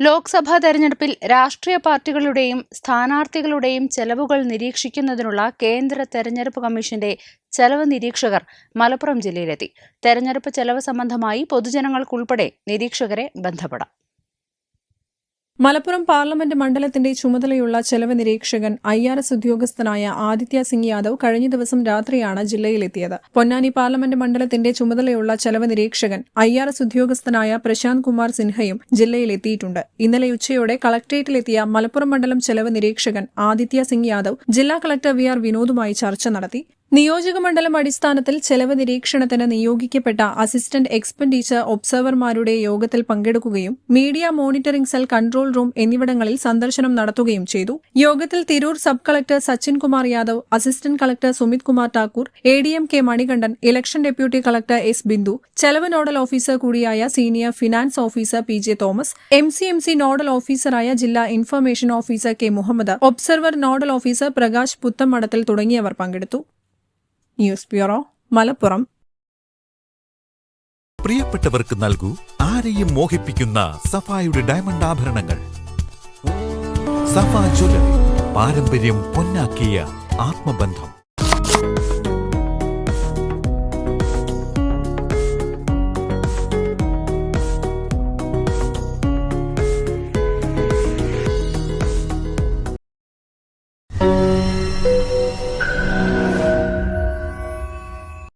ലോക്സഭാ തെരഞ്ഞെടുപ്പിൽ രാഷ്ട്രീയ പാർട്ടികളുടെയും സ്ഥാനാർത്ഥികളുടെയും ചെലവുകൾ നിരീക്ഷിക്കുന്നതിനുള്ള കേന്ദ്ര തെരഞ്ഞെടുപ്പ് കമ്മീഷന്റെ ചെലവ് നിരീക്ഷകർ മലപ്പുറം ജില്ലയിലെത്തി. തെരഞ്ഞെടുപ്പ് ചെലവ് സംബന്ധമായി പൊതുജനങ്ങൾക്കുൾപ്പെടെ നിരീക്ഷകരെ ബന്ധപ്പെടാം. മലപ്പുറം പാർലമെന്റ് മണ്ഡലത്തിന്റെ ചുമതലയുള്ള ചെലവ് നിരീക്ഷകൻ ഐ ആർ എസ് ഉദ്യോഗസ്ഥനായ ആദിത്യ സിംഗ് യാദവ് കഴിഞ്ഞ ദിവസം രാത്രിയാണ് ജില്ലയിലെത്തിയത്. പൊന്നാനി പാർലമെന്റ് മണ്ഡലത്തിന്റെ ചുമതലയുള്ള ചെലവ് നിരീക്ഷകൻ ഐ ആർ എസ് ഉദ്യോഗസ്ഥനായ പ്രശാന്ത് കുമാർ സിൻഹയും ജില്ലയിലെത്തിയിട്ടുണ്ട്. ഇന്നലെ ഉച്ചയോടെ കളക്ട്രേറ്റിലെത്തിയ മലപ്പുറം മണ്ഡലം ചെലവ് നിരീക്ഷകൻ ആദിത്യ സിംഗ് യാദവ് ജില്ലാ കളക്ടർ വി ആർ വിനോദുമായി ചർച്ച നടത്തി. നിയോജകമണ്ഡലം അടിസ്ഥാനത്തിൽ ചെലവ് നിരീക്ഷണത്തിന് നിയോഗിക്കപ്പെട്ട അസിസ്റ്റന്റ് എക്സ്പെൻഡിച്ചർ ഒബ്സർവർമാരുടെ യോഗത്തിൽ പങ്കെടുക്കുകയും media monitoring cell control room എന്നിവിടങ്ങളിൽ സന്ദർശനം നടത്തുകയും ചെയ്തു. യോഗത്തിൽ Tirur sub collector Sachin Kumar Yadav assistant collector Sumit Kumar Thakur A D M K Manikandan election deputy collector S Bindu ചെലവ് നോഡൽ ഓഫീസർ കൂടിയായ senior finance officer P J Thomas M C M C nodal ഓഫീസറായ ജില്ലാ information officer K Muhammad observer nodal officer Prakash Puthamadathil തുടങ്ങിയവർ പങ്കെടുത്തു. News bureau Malappuram. പ്രിയപ്പെട്ടവർക്ക് നൽകൂ ആരെയും മോഹിപ്പിക്കുന്ന സഫായുടെ diamond ആഭരണങ്ങൾ. സഫ ജ്വല്ലറി പാരമ്പര്യം പൊന്നാക്കിയ ആത്മബന്ധം.